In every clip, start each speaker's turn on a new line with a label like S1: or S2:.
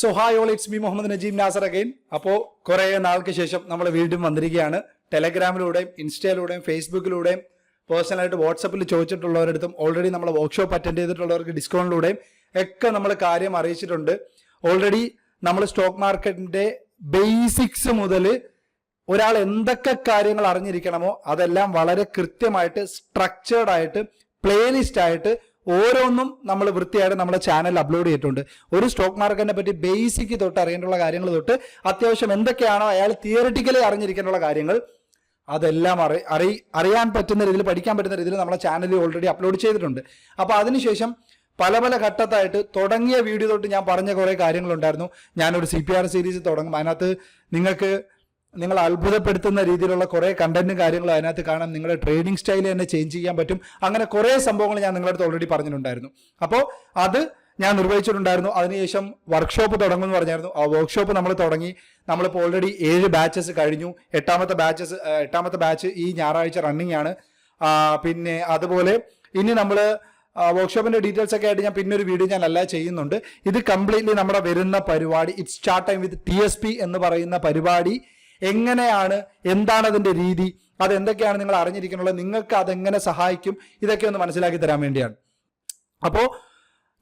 S1: So hi all it's me Muhammad Najeem Nasar again അപ്പോൾ കുറേ നാൾക്ക് ശേഷം നമ്മൾ വീണ്ടും വന്നിരിക്കുകയാണ്. ടെലഗ്രാമിലൂടെയും ഇൻസ്റ്റയിലൂടെയും ഫേസ്ബുക്കിലൂടെയും പേഴ്സണലായിട്ട് വാട്സപ്പിൽ ചോദിച്ചിട്ടുള്ളവരടുത്തും ഓൾറെഡി നമ്മൾ വർക്ക്ഷോപ്പ് അറ്റൻഡ് ചെയ്തിട്ടുള്ളവർക്ക് ഡിസ്കൗണ്ടിലൂടെയും ഒക്കെ നമ്മൾ കാര്യം അറിയിച്ചിട്ടുണ്ട്. ഓൾറെഡി നമ്മൾ സ്റ്റോക്ക് മാർക്കറ്റിന്റെ ബേസിക്സ് മുതൽ ഒരാൾ എന്തൊക്കെ കാര്യങ്ങൾ അറിഞ്ഞിരിക്കണമോ അതെല്ലാം വളരെ കൃത്യമായിട്ട് സ്ട്രക്ചേർഡ് ആയിട്ട് പ്ലേലിസ്റ്റ് ആയിട്ട് ഓരോന്നും നമ്മൾ വൃത്തിയായിട്ട് നമ്മുടെ ചാനൽ അപ്ലോഡ് ചെയ്തിട്ടുണ്ട്. ഒരു സ്റ്റോക്ക് മാർക്കറ്റിനെ പറ്റി ബേസിക് തൊട്ട് അറിയേണ്ടുള്ള കാര്യങ്ങൾ തൊട്ട് അത്യാവശ്യം എന്തൊക്കെയാണോ അയാൾ തിയറിറ്റിക്കലി അറിഞ്ഞിരിക്കേണ്ടുള്ള കാര്യങ്ങൾ അതെല്ലാം അറി അറി അറിയാൻ പറ്റുന്ന രീതിയിൽ പഠിക്കാൻ പറ്റുന്ന രീതിയിൽ നമ്മുടെ ചാനലിൽ ഓൾറെഡി അപ്ലോഡ് ചെയ്തിട്ടുണ്ട്. അപ്പോൾ അതിനുശേഷം പല പല ഘട്ടത്തായിട്ട് തുടങ്ങിയ വീഡിയോ തൊട്ട് ഞാൻ പറഞ്ഞ കുറേ കാര്യങ്ങളുണ്ടായിരുന്നു. ഞാനൊരു സി പി ആർ സീരീസ് തുടങ്ങും. അതിനകത്ത് നിങ്ങൾക്ക് നിങ്ങൾ അത്ഭുതപ്പെടുത്തുന്ന രീതിയിലുള്ള കുറേ കണ്ടന്റും കാര്യങ്ങളും അതിനകത്ത് കാണാം. നിങ്ങളുടെ ട്രേഡിംഗ് സ്റ്റൈൽ തന്നെ ചേഞ്ച് ചെയ്യാൻ പറ്റും. അങ്ങനെ കുറേ സംഭവങ്ങൾ ഞാൻ നിങ്ങളുടെ അടുത്ത് ഓൾറെഡി പറഞ്ഞിട്ടുണ്ടായിരുന്നു. അപ്പോൾ അത് ഞാൻ നിർവഹിച്ചിട്ടുണ്ടായിരുന്നു. അതിനുശേഷം വർക്ക്ഷോപ്പ് തുടങ്ങുമെന്ന് പറഞ്ഞായിരുന്നു. ആ വർക്ക്ഷോപ്പ് നമ്മൾ തുടങ്ങി. നമ്മളിപ്പോൾ ഓൾറെഡി ഏഴ് ബാച്ചസ് കഴിഞ്ഞു. എട്ടാമത്തെ ബാച്ചസ് എട്ടാമത്തെ ബാച്ച് ഈ ഞായറാഴ്ച റണ്ണിങ് ആണ്. പിന്നെ അതുപോലെ ഇനി നമ്മൾ വർക്ക്ഷോപ്പിന്റെ ഡീറ്റെയിൽസ് ഒക്കെ ആയിട്ട് ഞാൻ പിന്നെ ഒരു വീഡിയോ ഞാൻ അല്ല ചെയ്യുന്നുണ്ട്. ഇത് കംപ്ലീറ്റ്ലി നമ്മുടെ വരുന്ന പരിപാടി. It start time with T S P എന്ന് പറയുന്ന പരിപാടി എങ്ങനെയാണ് എന്താണ് അതിന്റെ രീതി അത് എന്തൊക്കെയാണ് നിങ്ങൾ അറിഞ്ഞിരിക്കുന്നുള്ളത് നിങ്ങൾക്ക് അതെങ്ങനെ സഹായിക്കും ഇതൊക്കെ ഒന്ന് മനസ്സിലാക്കി തരാൻ വേണ്ടിയാണ്. അപ്പോൾ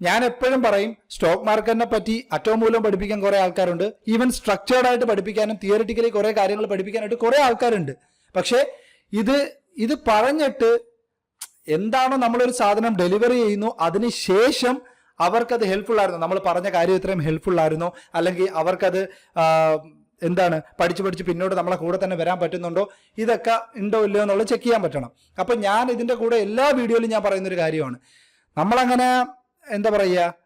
S1: ഞാൻ എപ്പോഴും പറയും സ്റ്റോക്ക് മാർക്കറ്റിനെ പറ്റി അറ്റവും മൂലം പഠിപ്പിക്കാൻ കുറേ ആൾക്കാരുണ്ട്. ഈവൻ സ്ട്രക്ചേർഡ് ആയിട്ട് പഠിപ്പിക്കാനും തിയറിറ്റിക്കലി കുറേ കാര്യങ്ങൾ പഠിപ്പിക്കാനായിട്ട് കുറേ ആൾക്കാരുണ്ട്. പക്ഷേ ഇത് ഇത് പറഞ്ഞിട്ട് എന്താണോ നമ്മളൊരു സാധനം ഡെലിവറി ചെയ്യുന്നു അതിനുശേഷം അവർക്കത് ഹെൽപ്ഫുൾ ആയിരുന്നു. നമ്മൾ പറഞ്ഞ കാര്യം ഇത്രയും ഹെൽപ്ഫുൾ ആയിരുന്നു. അല്ലെങ്കിൽ അവർക്കത് എന്താണ് പഠിച്ച് പഠിച്ച് പിന്നോട്ട് നമ്മളെ കൂടെ തന്നെ വരാൻ പറ്റുന്നുണ്ടോ? ഇതൊക്കെ ഉണ്ടോ ഇല്ലയോ എന്നുള്ളത് ചെക്ക് ചെയ്യാൻ പറ്റണം. അപ്പം ഞാൻ ഇതിന്റെ കൂടെ എല്ലാ വീഡിയോയിലും ഞാൻ പറയുന്നൊരു കാര്യമാണ്. നമ്മളങ്ങനെ എന്താ പറയുക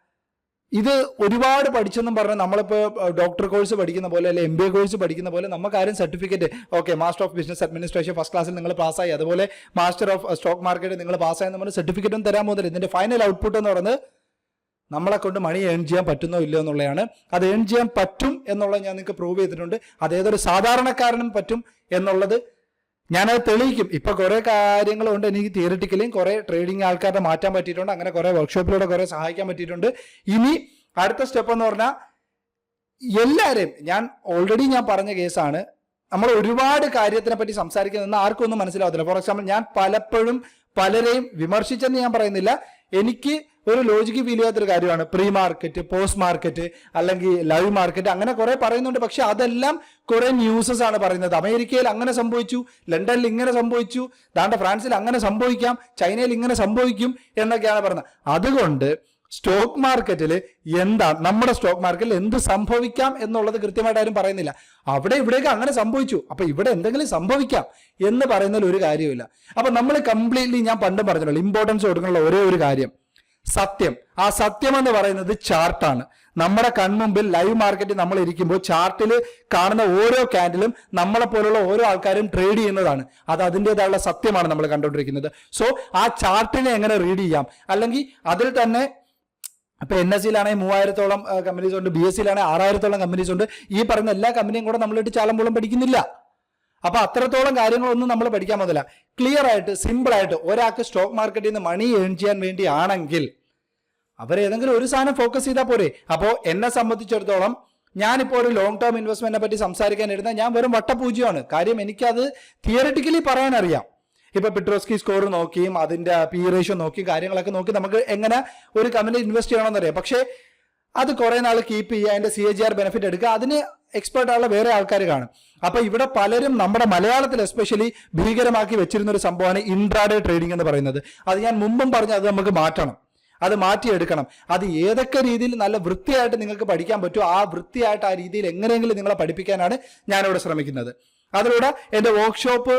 S1: ഇത് ഒരുപാട് പഠിച്ചെന്നും പറഞ്ഞ് നമ്മളിപ്പോൾ ഡോക്ടർ കോഴ്സ് പഠിക്കുന്ന പോലെ അല്ലെങ്കിൽ എം ബി എ കോഴ്സ് പഠിക്കുന്ന പോലെ നമുക്ക് ആരും certificate okay master of business administration first ക്ലാസ്സിൽ നിങ്ങൾ പാസ്സായി. അതുപോലെ മാസ്റ്റർ ഓഫ് സ്റ്റോക്ക് മാർക്കറ്റ് നിങ്ങൾ പാസ്സായി നമ്മൾ സർട്ടിഫിക്കറ്റ് തരാൻ പോകുന്നില്ല. ഇതിന്റെ ഫൈനൽ ഔട്ട്പുട്ട് എന്ന് പറയുന്നത് നമ്മളെ കൊണ്ട് മണി ഏൺ ചെയ്യാൻ പറ്റുന്നോ ഇല്ലയോ എന്നുള്ളതാണ്. അത് ഏൺ ചെയ്യാൻ പറ്റും എന്നുള്ളത് ഞാൻ നിങ്ങൾക്ക് പ്രൂവ് ചെയ്തിട്ടുണ്ട്. അത് ഏതൊരു സാധാരണക്കാരനും പറ്റും എന്നുള്ളത് ഞാനത് തെളിയിക്കും. ഇപ്പൊ കുറെ കാര്യങ്ങളുണ്ട് എനിക്ക് തിയറിറ്റിക്കലിയും കുറെ ട്രേഡിംഗ് ആൾക്കാരെ മാറ്റാൻ പറ്റിയിട്ടുണ്ട്. അങ്ങനെ കുറെ വർക്ക്ഷോപ്പിലൂടെ കുറെ സഹായിക്കാൻ പറ്റിയിട്ടുണ്ട്. ഇനി അടുത്ത സ്റ്റെപ്പ് എന്ന് പറഞ്ഞാൽ എല്ലാവരെയും ഞാൻ ഓൾറെഡി ഞാൻ പറഞ്ഞ കേസാണ് നമ്മൾ ഒരുപാട് കാര്യത്തിനെ പറ്റി സംസാരിക്കുന്നതെന്ന് ആർക്കും ഒന്നും മനസ്സിലാവത്തില്ല. ഫോർ എക്സാമ്പിൾ ഞാൻ പലപ്പോഴും പലരെയും വിമർശിച്ചെന്ന് ഞാൻ പറയുന്നില്ല. എനിക്ക് ഒരു ലോജിക്ക് ഫീൽ ചെയ്യാത്തൊരു കാര്യമാണ്. പ്രീ മാർക്കറ്റ് പോസ്റ്റ് മാർക്കറ്റ് അല്ലെങ്കിൽ ലൈവ് മാർക്കറ്റ് അങ്ങനെ കുറെ പറയുന്നുണ്ട്. പക്ഷെ അതെല്ലാം കുറെ ന്യൂസസ് ആണ് പറയുന്നത്. അമേരിക്കയിൽ അങ്ങനെ സംഭവിച്ചു ലണ്ടനിൽ ഇങ്ങനെ സംഭവിച്ചു ദാണ്ട ഫ്രാൻസിൽ അങ്ങനെ സംഭവിക്കാം ചൈനയിൽ ഇങ്ങനെ സംഭവിക്കും എന്നൊക്കെയാണ് പറയുന്നത്. അതുകൊണ്ട് സ്റ്റോക്ക് മാർക്കറ്റിൽ എന്താ നമ്മുടെ സ്റ്റോക്ക് മാർക്കറ്റിൽ എന്ത് സംഭവിക്കാം എന്നുള്ളത് കൃത്യമായിട്ട് ആരും പറയുന്നില്ല. അവിടെ ഇവിടേക്ക് അങ്ങനെ സംഭവിച്ചു. അപ്പൊ ഇവിടെ എന്തെങ്കിലും സംഭവിക്കാം എന്ന് പറയുന്നതിൽ ഒരു കാര്യമില്ല അപ്പൊ നമ്മൾ കംപ്ലീറ്റ്ലി ഞാൻ പണ്ടും പറഞ്ഞല്ലോ ഇമ്പോർട്ടൻസ് കൊടുക്കാനുള്ള ഒരേ ഒരു കാര്യം. സത്യം. ആ സത്യം എന്ന് പറയുന്നത് ചാർട്ടാണ് നമ്മുടെ കൺമുമ്പിൽ ലൈവ് മാർക്കറ്റിൽ നമ്മൾ ഇരിക്കുമ്പോൾ ചാർട്ടിൽ കാണുന്ന ഓരോ ക്യാൻഡിലും നമ്മളെ പോലുള്ള ഓരോ ആൾക്കാരും ട്രേഡ് ചെയ്യുന്നതാണ്. അത് അതിന്റെതായുള്ള സത്യമാണ് നമ്മൾ കണ്ടുകൊണ്ടിരിക്കുന്നത്. സോ ആ ചാർട്ടിനെ എങ്ങനെ റീഡ് ചെയ്യാം? അല്ലെങ്കിൽ അതിൽ തന്നെ ഇപ്പൊ എൻ എസ് സിയിലാണെങ്കിൽ മൂവായിരത്തോളം കമ്പനീസ് ഉണ്ട്. ബി എസ് സിയിലാണെങ്കിൽ ആറായിരത്തോളം കമ്പനീസ് ഉണ്ട്. ഈ പറയുന്ന എല്ലാ കമ്പനിയും കൂടെ നമ്മളിട്ട് ചാലമ്പോളം പഠിക്കുന്നില്ല. അപ്പൊ അത്രത്തോളം കാര്യങ്ങളൊന്നും നമ്മൾ പഠിക്കാൻ പോകുന്നില്ല. ക്ലിയർ ആയിട്ട് സിമ്പിൾ ആയിട്ട് ഒരാൾക്ക് സ്റ്റോക്ക് മാർക്കറ്റിൽ നിന്ന് മണി ഏൺ ചെയ്യാൻ വേണ്ടിയാണെങ്കിൽ അവർ ഏതെങ്കിലും ഒരു സാധനം ഫോക്കസ് ചെയ്താൽ പോരെ. അപ്പോൾ എന്നെ സംബന്ധിച്ചിടത്തോളം ഞാനിപ്പോൾ ഒരു ലോങ് ടേം ഇൻവെസ്റ്റ്മെന്റിനെ പറ്റി സംസാരിക്കാൻ ഇരുന്നാൽ ഞാൻ വെറും വട്ടപൂജ്യമാണ്. കാര്യം എനിക്കത് തിയറിറ്റിക്കലി പറയാനറിയാം. ഇപ്പൊ പിട്രോസ്കി സ്കോർ നോക്കിയും അതിന്റെ പി റേഷ്യോ നോക്കി കാര്യങ്ങളൊക്കെ നോക്കി നമുക്ക് എങ്ങനെ ഒരു കമ്പനി ഇൻവെസ്റ്റ് ചെയ്യണമെന്നറിയാം. പക്ഷേ അത് കുറെ നാൾ കീപ്പ് ചെയ്യുക അതിന്റെ C A G R benefit എടുക്കുക അതിന് എക്സ്പേർട്ട് ആയുള്ള വേറെ ആൾക്കാർ കാണും. അപ്പൊ ഇവിടെ പലരും നമ്മുടെ മലയാളത്തിൽ എസ്പെഷ്യലി ഭീകരമാക്കി വെച്ചിരുന്ന ഒരു സംഭവമാണ് ഇൻട്രാഡേ ട്രേഡിംഗ് എന്ന് പറയുന്നത്. അത് ഞാൻ മുമ്പും പറഞ്ഞ അത് നമുക്ക് മാറ്റണം. അത് മാറ്റിയെടുക്കണം. അത് ഏതൊക്കെ രീതിയിൽ നല്ല വൃത്തിയായിട്ട് നിങ്ങൾക്ക് പഠിക്കാൻ പറ്റുമോ ആ വൃത്തിയായിട്ട് ആ രീതിയിൽ എങ്ങനെയെങ്കിലും നിങ്ങളെ പഠിപ്പിക്കാനാണ് ഞാനിവിടെ ശ്രമിക്കുന്നത്. അതിലൂടെ എന്റെ വർക്ക്ഷോപ്പ്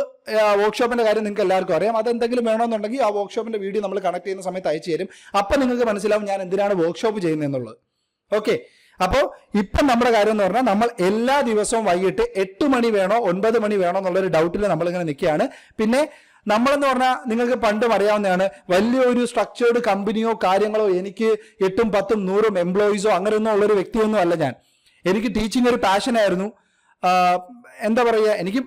S1: വർക്ക്ഷോപ്പിന്റെ കാര്യം നിങ്ങൾക്ക് എല്ലാവർക്കും അറിയാം. അതെന്തെങ്കിലും വേണമെന്നുണ്ടെങ്കിൽ ആ വർക്ക്ഷോപ്പിന്റെ വീഡിയോ നമ്മൾ കണക്ട് ചെയ്യുന്ന സമയത്ത് അയച്ചു തരും. അപ്പം നിങ്ങൾക്ക് മനസ്സിലാവും ഞാൻ എന്തിനാണ് വർക്ക്ഷോപ്പ് ചെയ്യുന്നതെന്നുള്ളത്. ഓക്കെ അപ്പോൾ ഇപ്പം നമ്മുടെ കാര്യം എന്ന് പറഞ്ഞാൽ നമ്മൾ എല്ലാ ദിവസവും വൈകിട്ട് എട്ട് മണി വേണോ ഒൻപത് മണി വേണോ എന്നുള്ളൊരു ഡൗട്ടിൽ നമ്മളിങ്ങനെ നിൽക്കുകയാണ്. പിന്നെ നമ്മളെന്ന് പറഞ്ഞാൽ നിങ്ങൾക്ക് പണ്ടും അറിയാവുന്നതാണ് വലിയൊരു സ്ട്രക്ചേർഡ് കമ്പനിയോ കാര്യങ്ങളോ എനിക്ക് എട്ടും പത്തും നൂറും എംപ്ലോയീസോ അങ്ങനെയൊന്നും ഉള്ളൊരു വ്യക്തിയൊന്നും അല്ല ഞാൻ. എനിക്ക് ടീച്ചിങ് ഒരു പാഷനായിരുന്നു എന്താ പറയുക എനിക്ക്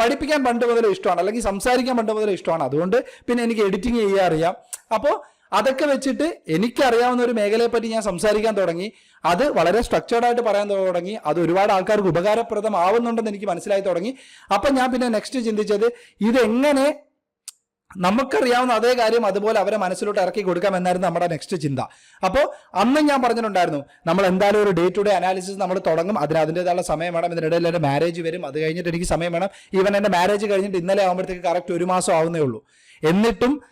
S1: പഠിപ്പിക്കാൻ പണ്ട് മുതലേ ഇഷ്ടമാണ്. അല്ലെങ്കിൽ സംസാരിക്കാൻ പണ്ട് മുതലേ ഇഷ്ടമാണ്. അതുകൊണ്ട് പിന്നെ എനിക്ക് എഡിറ്റിംഗ് ചെയ്യാൻ അറിയാം. അപ്പോൾ അതൊക്കെ വെച്ചിട്ട് എനിക്കറിയാവുന്ന ഒരു മേഖലയെ പറ്റി ഞാൻ സംസാരിക്കാൻ തുടങ്ങി. അത് വളരെ സ്ട്രക്ചേർഡ് ആയിട്ട് പറയാൻ തുടങ്ങി. അത് ഒരുപാട് ആൾക്കാർക്ക് ഉപകാരപ്രദമാവുന്നുണ്ടെന്ന് എനിക്ക് മനസ്സിലായി തുടങ്ങി. അപ്പം ഞാൻ പിന്നെ നെക്സ്റ്റ് ചിന്തിച്ചത് ഇതെങ്ങനെ നമുക്കറിയാവുന്ന അതേ കാര്യം അതുപോലെ അവരെ മനസ്സിലോട്ട് ഇറക്കി കൊടുക്കാം എന്നായിരുന്നു നമ്മുടെ നെക്സ്റ്റ് ചിന്ത. അപ്പോൾ അന്ന് ഞാൻ പറഞ്ഞിട്ടുണ്ടായിരുന്നു നമ്മൾ എന്തായാലും ഒരു ഡേ ടു ഡേ അനാലിസിസ് നമ്മൾ തുടങ്ങും. അതിന് അതിന്റെതായുള്ള സമയം വേണം. ഇതിനിടയിൽ എന്റെ മാരേജ് വരും. അത് കഴിഞ്ഞിട്ട് എനിക്ക് സമയം വേണം. ഈവൻ എന്റെ മാരേജ് കഴിഞ്ഞിട്ട് ഇന്നലെ ആകുമ്പോഴത്തേക്ക് കറക്റ്റ് ഒരു മാസം ആവുന്നേ ഉള്ളൂ. എന്നിട്ടും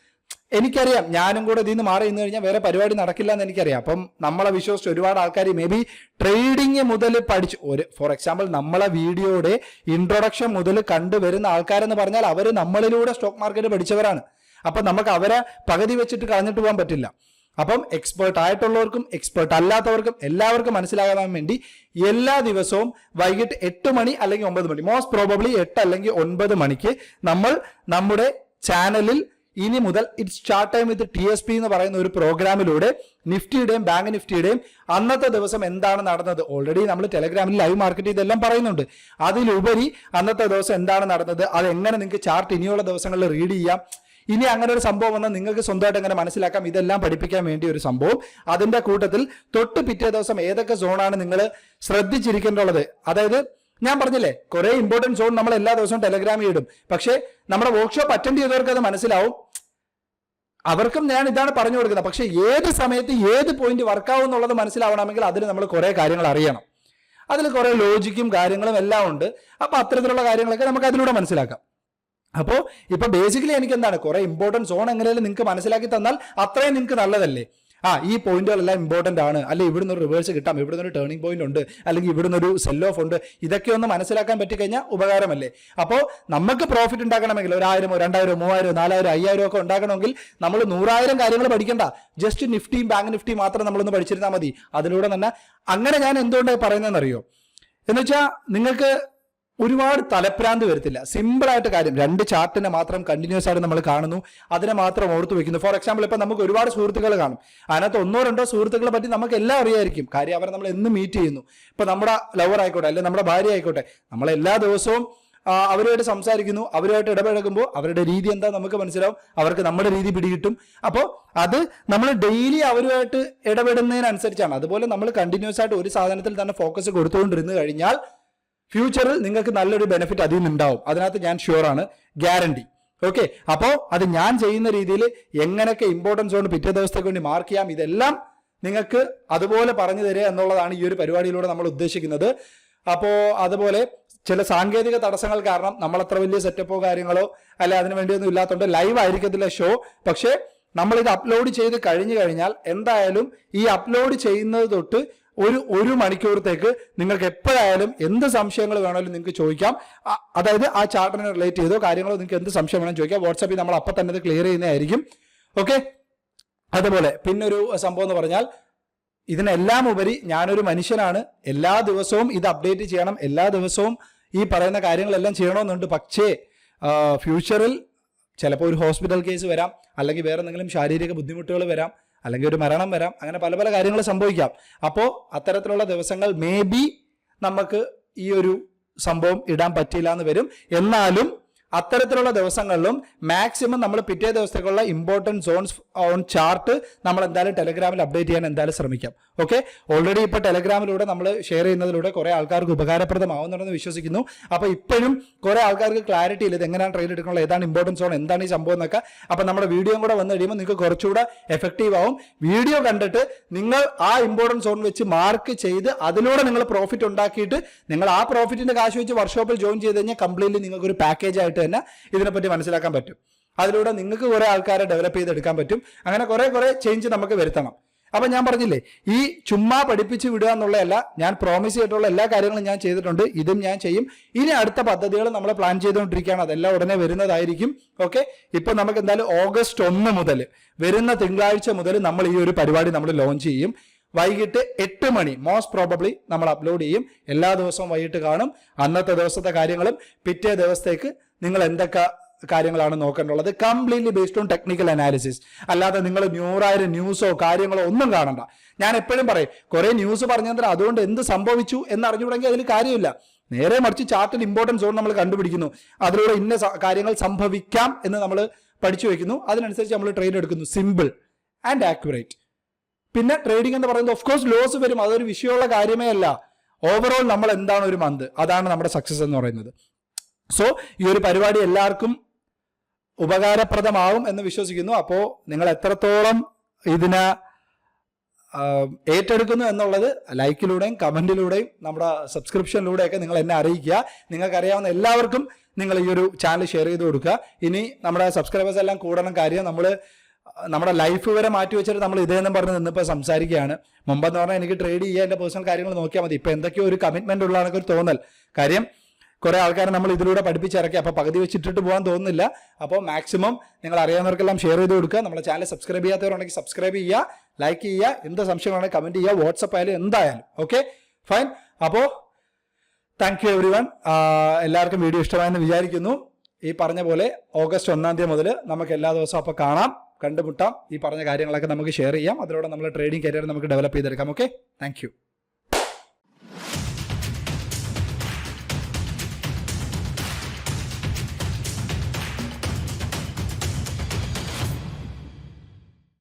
S1: എനിക്കറിയാം. ഞാനും കൂടെ ഇതിൽ നിന്ന് മാറി നിന്ന് കഴിഞ്ഞാൽ വേറെ പരിപാടി നടക്കില്ല എന്ന് എനിക്കറിയാം. അപ്പം നമ്മളെ വിശ്വസിച്ച് ഒരുപാട് ആൾക്കാർ മേ ബി ട്രേഡിങ് മുതൽ പഠിച്ചു ഒരു ഫോർ എക്സാമ്പിൾ നമ്മളെ വീഡിയോയുടെ ഇൻട്രൊഡക്ഷൻ മുതൽ കണ്ടുവരുന്ന ആൾക്കാരെന്ന് പറഞ്ഞാൽ അവർ നമ്മളിലൂടെ സ്റ്റോക്ക് മാർക്കറ്റ് പഠിച്ചവരാണ്. അപ്പം നമുക്ക് അവരെ പകുതി വെച്ചിട്ട് കളഞ്ഞിട്ട് പോകാൻ പറ്റില്ല. അപ്പം എക്സ്പേർട്ട് ആയിട്ടുള്ളവർക്കും എക്സ്പേർട്ട് അല്ലാത്തവർക്കും എല്ലാവർക്കും മനസ്സിലാകാൻ വേണ്ടി എല്ലാ ദിവസവും വൈകിട്ട് എട്ട് മണി അല്ലെങ്കിൽ ഒമ്പത് മണി മോസ്റ്റ് പ്രോബബ്ലി എട്ട് അല്ലെങ്കിൽ ഒൻപത് മണിക്ക് നമ്മൾ നമ്മുടെ ചാനലിൽ ഇനി മുതൽ it start time with T S P എന്ന് പറയുന്ന ഒരു പ്രോഗ്രാമിലൂടെ നിഫ്റ്റിയുടെയും ബാങ്ക് നിഫ്റ്റിയുടെയും അന്നത്തെ ദിവസം എന്താണ് നടന്നത്? ഓൾറെഡി നമ്മൾ ടെലഗ്രാമിൽ ലൈവ് മാർക്കറ്റ് ഇതെല്ലാം പറയുന്നുണ്ട്. അതിലുപരി അന്നത്തെ ദിവസം എന്താണ് നടന്നത്? അത് എങ്ങനെ നിങ്ങൾക്ക് ചാർട്ട് ഇനിയുള്ള ദിവസങ്ങളിൽ റീഡ് ചെയ്യാം? ഇനി അങ്ങനെ ഒരു സംഭവം വന്നാൽ നിങ്ങൾക്ക് സ്വന്തമായിട്ട് എങ്ങനെ മനസ്സിലാക്കാം? ഇതെല്ലാം പഠിപ്പിക്കാൻ വേണ്ടി ഒരു സംഭവം. അതിന്റെ കൂട്ടത്തിൽ തൊട്ട് പിറ്റേ ദിവസം ഏതൊക്കെ സോണാണ് നിങ്ങൾ ശ്രദ്ധിച്ചിരിക്കേണ്ടുള്ളത് അതായത് ഞാൻ പറഞ്ഞില്ലേ കുറെ ഇമ്പോർട്ടൻസ് സോൺ നമ്മൾ എല്ലാ ദിവസവും ടെലഗ്രാമിൽ ഇടും. പക്ഷേ നമ്മുടെ വർക്ക്ഷോപ്പ് അറ്റൻഡ് ചെയ്തവർക്ക് അത് മനസ്സിലാവും. അവർക്കും ഞാൻ ഇതാണ് പറഞ്ഞു കൊടുക്കുന്നത്. പക്ഷേ ഏത് സമയത്ത് ഏത് പോയിന്റ് വർക്കാവും എന്നുള്ളത് മനസ്സിലാവണമെങ്കിൽ അതിന് നമ്മൾ കുറേ കാര്യങ്ങൾ അറിയണം. അതിൽ കുറേ ലോജിക്കും കാര്യങ്ങളും എല്ലാം ഉണ്ട്. അപ്പോൾ അത്തരത്തിലുള്ള കാര്യങ്ങളൊക്കെ നമുക്ക് അതിലൂടെ മനസ്സിലാക്കാം. അപ്പോൾ ഇപ്പൊ ബേസിക്കലി എനിക്ക് എന്താണ് കുറേ ഇമ്പോർട്ടൻസ് സോൺ എങ്ങനെയാലും നിങ്ങൾക്ക് മനസ്സിലാക്കി തന്നാൽ അത്രയും നിങ്ങൾക്ക് നല്ലതല്ലേ? ആ ഈ പോയിന്റുകളെല്ലാം ഇമ്പോർട്ടന്റ് ആണ്. അല്ലെ ഇവിടുന്ന് ഒരു റിവേഴ്സ് കിട്ടാം. ഇവിടുന്ന് ഒരു ടേണിംഗ് പോയിന്റ് ഉണ്ട്. അല്ലെങ്കിൽ ഇവിടുന്ന് ഒരു സെൽ ഓഫ് ഉണ്ട്. ഇതൊക്കെ ഒന്ന് മനസ്സിലാക്കാൻ പറ്റിക്കഴിഞ്ഞാൽ ഉപകാരമല്ലേ? അപ്പോൾ നമുക്ക് പ്രോഫിറ്റ് ഉണ്ടാക്കണമെങ്കിൽ ഒരായിരമോ രണ്ടായിരമോ മൂവായിരമോ നാലായിരം അയ്യായിരം ഒക്കെ ഉണ്ടാക്കണമെങ്കിൽ നമ്മൾ നൂറായിരം കാര്യങ്ങൾ പഠിക്കണ്ട. ജസ്റ്റ് നിഫ്റ്റിയും ബാങ്ക് നിഫ്റ്റിയും മാത്രം നമ്മളൊന്ന് പഠിച്ചിരുന്നാൽ മതി. അതിലൂടെ തന്നെ അങ്ങനെ ഞാൻ എന്തുകൊണ്ടാണ് പറയുന്നതെന്നറിയോ? എന്ന് വെച്ചാൽ നിങ്ങൾക്ക് ഒരുപാട് തലപ്രാന്ത് വരത്തില്ല. സിമ്പിൾ ആയിട്ട് കാര്യം. രണ്ട് ചാർട്ടിനെ മാത്രം കണ്ടിന്യൂസ് ആയിട്ട് നമ്മൾ കാണുന്നു. അതിനെ മാത്രം ഓർത്ത് വെക്കുന്നു. ഫോർ എക്സാമ്പിൾ ഇപ്പൊ നമുക്ക് ഒരുപാട് സുഹൃത്തുക്കൾ കാണും. അതിനകത്ത് ഒന്നോ രണ്ടോ സുഹൃത്തുക്കളെ പറ്റി നമുക്ക് എല്ലാം അറിയായിരിക്കും. കാര്യം അവരെ നമ്മൾ എന്ന് മീറ്റ് ചെയ്യുന്നു. ഇപ്പൊ നമ്മുടെ ലവർ ആയിക്കോട്ടെ അല്ലെങ്കിൽ നമ്മുടെ ഭാര്യ ആയിക്കോട്ടെ നമ്മൾ എല്ലാ ദിവസവും അവരുമായിട്ട് സംസാരിക്കുന്നു. അവരുമായിട്ട് ഇടപഴകുമ്പോൾ അവരുടെ രീതി എന്താ നമുക്ക് മനസ്സിലാവും. അവർക്ക് നമ്മുടെ രീതി പിടികിട്ടും. അപ്പോൾ അത് നമ്മൾ ഡെയിലി അവരുമായിട്ട് ഇടപെടുന്നതിനനുസരിച്ചാണ്. അതുപോലെ നമ്മൾ കണ്ടിന്യൂസ് ആയിട്ട് ഒരു സാധനത്തിൽ തന്നെ ഫോക്കസ് കൊടുത്തുകൊണ്ടിരുന്നു കഴിഞ്ഞാൽ ഫ്യൂച്ചറിൽ നിങ്ങൾക്ക് നല്ലൊരു ബെനിഫിറ്റ് അതിൽ നിന്നുണ്ടാവും. അതിനകത്ത് ഞാൻ ഷുവർ ആണ്. ഗ്യാരണ്ടി ഓക്കെ അപ്പോൾ അത് ഞാൻ ചെയ്യുന്ന രീതിയിൽ എങ്ങനെയൊക്കെ ഇമ്പോർട്ടൻസ് കൊണ്ട് പിറ്റേ ദിവസത്തേക്ക് വേണ്ടി മാർക്ക് ചെയ്യാം ഇതെല്ലാം നിങ്ങൾക്ക് അതുപോലെ പറഞ്ഞു തരിക എന്നുള്ളതാണ് ഈ ഒരു പരിപാടിയിലൂടെ നമ്മൾ ഉദ്ദേശിക്കുന്നത്. അപ്പോൾ അതുപോലെ ചില സാങ്കേതിക തടസ്സങ്ങൾ കാരണം നമ്മൾ അത്ര വലിയ സെറ്റപ്പോ കാര്യങ്ങളോ അല്ലെ അതിനു വേണ്ടിയൊന്നും ഇല്ലാത്തതുകൊണ്ട് ലൈവ് ആയിരിക്കത്തില്ല ഷോ പക്ഷേ നമ്മൾ ഇത് അപ്ലോഡ് ചെയ്ത് കഴിഞ്ഞു കഴിഞ്ഞാൽ എന്തായാലും ഈ അപ്ലോഡ് ചെയ്യുന്നത് തൊട്ട് ഒരു ഒരു മണിക്കൂറത്തേക്ക് നിങ്ങൾക്ക് എപ്പോഴായാലും എന്ത് സംശയങ്ങൾ വേണമെങ്കിലും നിങ്ങൾക്ക് ചോദിക്കാം. അതായത് ആ ചാർട്ടിനെ റിലേറ്റ് ചെയ്തോ കാര്യങ്ങളോ നിങ്ങൾക്ക് എന്ത് സംശയം വേണമെങ്കിലും ചോദിക്കാം. വാട്സാപ്പിൽ നമ്മൾ അപ്പം തന്നെ അത് ക്ലിയർ ചെയ്യുന്നതായിരിക്കും ഓക്കെ അതുപോലെ പിന്നൊരു സംഭവം എന്ന് പറഞ്ഞാൽ ഇതിനെല്ലാം ഉപരി ഞാനൊരു മനുഷ്യനാണ്. എല്ലാ ദിവസവും ഇത് അപ്ഡേറ്റ് ചെയ്യണം. എല്ലാ ദിവസവും ഈ പറയുന്ന കാര്യങ്ങളെല്ലാം ചെയ്യണമെന്നുണ്ട്. പക്ഷേ ഫ്യൂച്ചറിൽ ചിലപ്പോൾ ഒരു ഹോസ്പിറ്റൽ കേസ് വരാം. അല്ലെങ്കിൽ വേറെ എന്തെങ്കിലും ശാരീരിക ബുദ്ധിമുട്ടുകൾ വരാം. അല്ലെങ്കിൽ ഒരു മരണം വരാം അങ്ങനെ പല പല കാര്യങ്ങൾ സംഭവിക്കാം. അപ്പോൾ അത്തരത്തിലുള്ള ദിവസങ്ങൾ മേ ബി നമുക്ക് ഈ ഒരു സംഭവം ഇടാൻ പറ്റില്ല എന്ന് വരും. എന്നാലും അത്തരത്തിലുള്ള ദിവസങ്ങളിലും മാക്സിമം നമ്മൾ പിറ്റേ ദിവസത്തേക്കുള്ള ഇമ്പോർട്ടന്റ് സോൺസ് ഓൺ ചാർട്ട് നമ്മൾ എന്തായാലും ടെലഗ്രാമിൽ അപ്ഡേറ്റ് ചെയ്യാൻ എന്തായാലും ശ്രമിക്കാം. ഓക്കെ ഓൾറെഡി ഇപ്പോൾ ടെലഗ്രാമിലൂടെ നമ്മൾ ഷെയർ ചെയ്യുന്നതിലൂടെ കുറേ ആൾക്കാർക്ക് ഉപകാരപ്രദമാവുന്നുണ്ടെന്ന് വിശ്വസിക്കുന്നു. അപ്പോൾ ഇപ്പോഴും കുറേ ആൾക്കാർക്ക് ക്ലാരിറ്റി ഇല്ല. ഇത് എങ്ങനെയാണ് ട്രേഡ് എടുക്കുന്നത് ഏതാണ് ഇമ്പോർട്ടൻസ് സോൺ എന്താണ് ഈ സംഭവം എന്നൊക്കെ. അപ്പോൾ നമ്മുടെ വീഡിയോ കൂടെ വന്നു കഴിയുമ്പോൾ നിങ്ങൾക്ക് കുറച്ചുകൂടെ എഫക്റ്റീവ് ആവും. വീഡിയോ കണ്ടിട്ട് നിങ്ങൾ ആ ഇമ്പോർട്ടൻസ് സോൺ വെച്ച് മാർക്ക് ചെയ്ത് അതിലൂടെ നിങ്ങൾ പ്രോഫിറ്റ് ഉണ്ടാക്കിയിട്ട് നിങ്ങൾ ആ പ്രോഫിറ്റിന്റെ കാശ് വെച്ച് വർക്ക്ഷോപ്പിൽ ജോയിൻ ചെയ്ത് കഴിഞ്ഞാൽ കംപ്ലീറ്റ്ലി നിങ്ങൾക്ക് ഒരു പാക്കേജ് ആയിട്ട് തന്നെ ഇതിനെപ്പറ്റി മനസ്സിലാക്കാൻ പറ്റും. അതിലൂടെ നിങ്ങൾക്ക് കുറെ ആൾക്കാരെ ഡെവലപ്പ് ചെയ്തെടുക്കാൻ പറ്റും. അങ്ങനെ കുറെ കുറെ ചേഞ്ച് നമുക്ക് വരുത്തണം. അപ്പൊ ഞാൻ പറഞ്ഞില്ലേ ഈ ചുമ്മാ പഠിപ്പിച്ച് വിടുക എന്നുള്ളതല്ല ഞാൻ പ്രോമിസ് ചെയ്തിട്ടുള്ള എല്ലാ കാര്യങ്ങളും ഞാൻ ചെയ്തിട്ടുണ്ട്. ഇതും ഞാൻ ചെയ്യും. ഇനി അടുത്ത പദ്ധതികൾ നമ്മൾ പ്ലാൻ ചെയ്തുകൊണ്ടിരിക്കുകയാണ്. അതെല്ലാം ഉടനെ വരുന്നതായിരിക്കും. ഓക്കെ ഇപ്പൊ നമുക്ക് എന്തായാലും ഓഗസ്റ്റ് ഒന്ന് മുതൽ വരുന്ന തിങ്കളാഴ്ച മുതൽ നമ്മൾ ഈ ഒരു പരിപാടി നമ്മൾ ലോഞ്ച് ചെയ്യും. വൈകിട്ട് എട്ട് മണി മോസ്റ്റ് പ്രോബബ്ലി നമ്മൾ അപ്ലോഡ് ചെയ്യും. എല്ലാ ദിവസവും വൈകിട്ട് കാണും. അന്നത്തെ ദിവസത്തെ കാര്യങ്ങളും പിറ്റേ ദിവസത്തേക്ക് നിങ്ങൾ എന്തൊക്കെ കാര്യങ്ങളാണ് നോക്കേണ്ടുള്ളത് completely based on technical analysis അല്ലാതെ നിങ്ങൾ നൂറായിരം ന്യൂസോ കാര്യങ്ങളോ ഒന്നും കാണണ്ട. ഞാൻ എപ്പോഴും പറയും കുറെ ന്യൂസ് പറഞ്ഞാൽ അതുകൊണ്ട് എന്ത് സംഭവിച്ചു എന്ന് അറിഞ്ഞുകൂടെങ്കിൽ അതിൽ കാര്യമില്ല. നേരെ മറിച്ച് ചാർട്ടിൽ ഇമ്പോർട്ടൻസ് സോൺ നമ്മൾ കണ്ടുപിടിക്കുന്നു. അതിലൂടെ ഇന്ന കാര്യങ്ങൾ സംഭവിക്കാം എന്ന് നമ്മൾ പഠിച്ചു വെക്കുന്നു. അതിനനുസരിച്ച് നമ്മൾ ട്രേഡ് എടുക്കുന്നു. സിമ്പിൾ ആൻഡ് ആക്യുറേറ്റ് പിന്നെ ട്രേഡിംഗ് എന്ന് പറയുന്നത് ഓഫ് കോഴ്സ് ലോസ് വരും. അതൊരു വിഷയമുള്ള കാര്യമേ അല്ല. ഓവറോൾ നമ്മൾ എന്താണ് ഒരു മന്ത് അതാണ് നമ്മുടെ സക്സസ് എന്ന് പറയുന്നത്. സോ ഈ ഒരു പരിപാടി എല്ലാവർക്കും ഉപകാരപ്രദമാവും എന്ന് വിശ്വസിക്കുന്നു. അപ്പോൾ നിങ്ങൾ എത്രത്തോളം ഇതിനെ ഏറ്റെടുക്കുന്നു എന്നുള്ളത് ലൈക്കിലൂടെയും കമന്റിലൂടെയും നമ്മുടെ സബ്സ്ക്രിപ്ഷനിലൂടെയൊക്കെ നിങ്ങൾ എന്നെ അറിയിക്കുക. നിങ്ങൾക്കറിയാവുന്ന എല്ലാവർക്കും നിങ്ങൾ ഈ ഒരു ചാനൽ ഷെയർ ചെയ്ത് കൊടുക്കുക. ഇനി നമ്മുടെ സബ്സ്ക്രൈബേഴ്സ് എല്ലാം കൂടണം കാര്യം നമ്മൾ നമ്മുടെ ലൈഫ് വരെ മാറ്റി വെച്ചിട്ട് നമ്മൾ ഇതേന്നും പറഞ്ഞ് നിന്നിപ്പോൾ സംസാരിക്കുകയാണ്. മുമ്പെന്ന് പറഞ്ഞാൽ എനിക്ക് ട്രേഡ് ചെയ്യുക എന്റെ പേഴ്സണൽ കാര്യങ്ങൾ നോക്കിയാൽ മതി. ഇപ്പോൾ എന്തൊക്കെയോ ഒരു കമ്മിറ്റ്മെന്റ് ഉള്ളതാണെന്നൊക്കെ ഒരു തോന്നൽ. കാര്യം കുറെ ആൾക്കാരെ നമ്മൾ ഇതിലൂടെ പഠിപ്പിച്ചിറക്കി. അപ്പോൾ പകുതി വെച്ചിട്ടിട്ട് പോകാൻ തോന്നുന്നില്ല. അപ്പോൾ മാക്സിമം നിങ്ങൾ അറിയാവുന്നവർക്കെല്ലാം ഷെയർ ചെയ്ത് കൊടുക്കുക. നമ്മുടെ ചാനൽ സബ്സ്ക്രൈബ് ചെയ്യാത്തവരുണ്ടെങ്കിൽ സബ്സ്ക്രൈബ് ചെയ്യുക ലൈക്ക് ചെയ്യുക. എന്ത് സംശയമാണെങ്കിൽ കമന്റ് ചെയ്യുക. വാട്സപ്പ് ആയാലും എന്തായാലും. ഓക്കെ ഫൈൻ അപ്പോൾ താങ്ക് യു എവറി വൺ എല്ലാവർക്കും വീഡിയോ ഇഷ്ടമായെന്ന് വിചാരിക്കുന്നു. ഈ പറഞ്ഞ പോലെ ഓഗസ്റ്റ് ഒന്നാം തീയതി മുതൽ നമുക്ക് എല്ലാ ദിവസവും അപ്പോൾ കാണാം കണ്ടുമുട്ടാം. ഈ പറഞ്ഞ കാര്യങ്ങളൊക്കെ നമുക്ക് ഷെയർ ചെയ്യാം. അതിലൂടെ നമ്മൾ ട്രേഡിംഗ് കരിയർ നമുക്ക് ഡെവലപ്പ് ചെയ്തെടുക്കാം. Okay thank